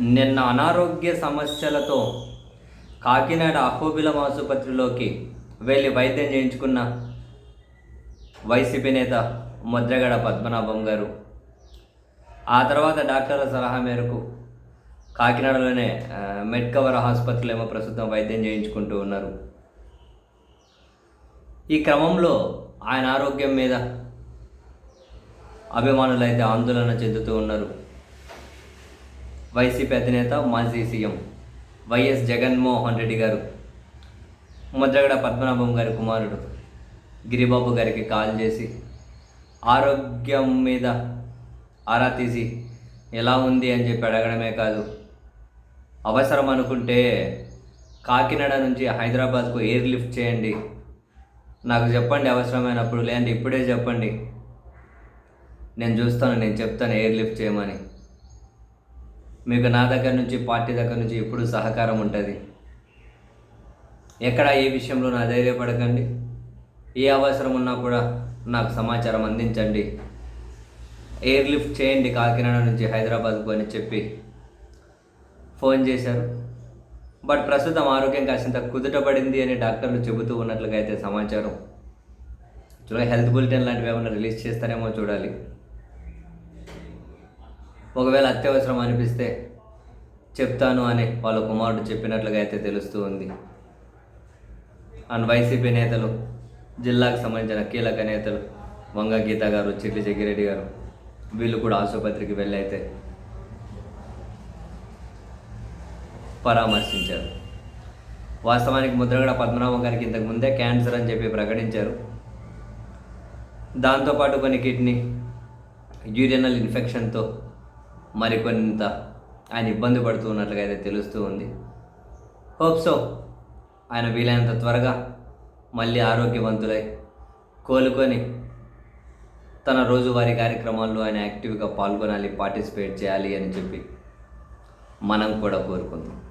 నిన్న అనారోగ్య సమస్యలతో కాకినాడ అహోబిలం ఆసుపత్రిలోకి వెళ్ళి వైద్యం చేయించుకున్న వైసీపీ నేత ముద్రగడ పద్మనాభం గారు. ఆ తర్వాత డాక్టర్ల సలహా మేరకు కాకినాడలోనే మెడ్కవర్ మెడ్ కవర్ ఆసుపత్రిలో ఏమో ప్రస్తుతం వైద్యం చేయించుకుంటూ ఉన్నారు. ఈ క్రమంలో ఆయన ఆరోగ్యం మీద అభిమానులు అయితే ఆందోళన చెందుతూ ఉన్నారు. వైసీపీ అధినేత మాజీ సీఎం వైఎస్ జగన్మోహన్ రెడ్డి గారు. ముద్రగడ పద్మనాభం గారి కుమారుడు గిరిబాబు గారికి కాల్ చేసి ఆరోగ్యం మీద ఆరా తీసి ఎలా ఉంది? అని చెప్పి అడగడమే కాదు. అవసరం అనుకుంటే కాకినాడ నుంచి హైదరాబాద్కు ఎయిర్ లిఫ్ట్ చేయండి. నాకు చెప్పండి అవసరమైనప్పుడు లేదంటే ఇప్పుడే చెప్పండి. నేను చూస్తాను నేను చెప్తాను ఎయిర్ లిఫ్ట్ చేయమని. మీకు నా దగ్గర నుంచి పార్టీ దగ్గర నుంచి ఎప్పుడు సహకారం ఉంటుంది. ఎక్కడ ఏ విషయంలో నా ధైర్యపడకండి. ఏ అవసరం ఉన్నా కూడా నాకు సమాచారం అందించండి. ఎయిర్ లిఫ్ట్ చేయండి కాకినాడ నుంచి హైదరాబాద్కు అని చెప్పి ఫోన్ చేశారు. బట్ ప్రస్తుతం ఆరోగ్యం కాసింత కుదుటపడింది అని డాక్టర్లు చెబుతూ ఉన్నట్లుగా అయితే సమాచారం. చూడ హెల్త్ బులెటిన్ లాంటివి ఏమైనా రిలీజ్ చేస్తారేమో చూడాలి. ఒకవేళ అత్యవసరం అనిపిస్తే చెప్తాను అని వాళ్ళ కుమారుడు చెప్పినట్లుగా అయితే తెలుస్తూ ఉంది. అండ్ వైసీపీ నేతలు జిల్లాకు సంబంధించిన కీలక నేతలు వంగ గీత గారు చిట్లి జగ్గిరెడ్డి గారు వీళ్ళు కూడా ఆసుపత్రికి వెళ్ళైతే పరామర్శించారు. వాస్తవానికి ముద్రగడ పద్మనాభం గారికి ఇంతకు ముందే క్యాన్సర్ అని చెప్పి ప్రకటించారు. దాంతోపాటు కొన్ని కిడ్నీ యూరినల్ ఇన్ఫెక్షన్తో మరికొంత ఆయన ఇబ్బంది పడుతున్నట్లుగా అయితే తెలుస్తూ ఉంది. హోప్ సో ఆయన వీలైనంత త్వరగా మళ్ళీ ఆరోగ్యవంతులై కోలుకొని తన రోజువారీ కార్యక్రమాల్లో ఆయన యాక్టివ్గా పాల్గొనాలి పార్టిసిపేట్ చేయాలి అని చెప్పి మనం కూడా కోరుకుందాం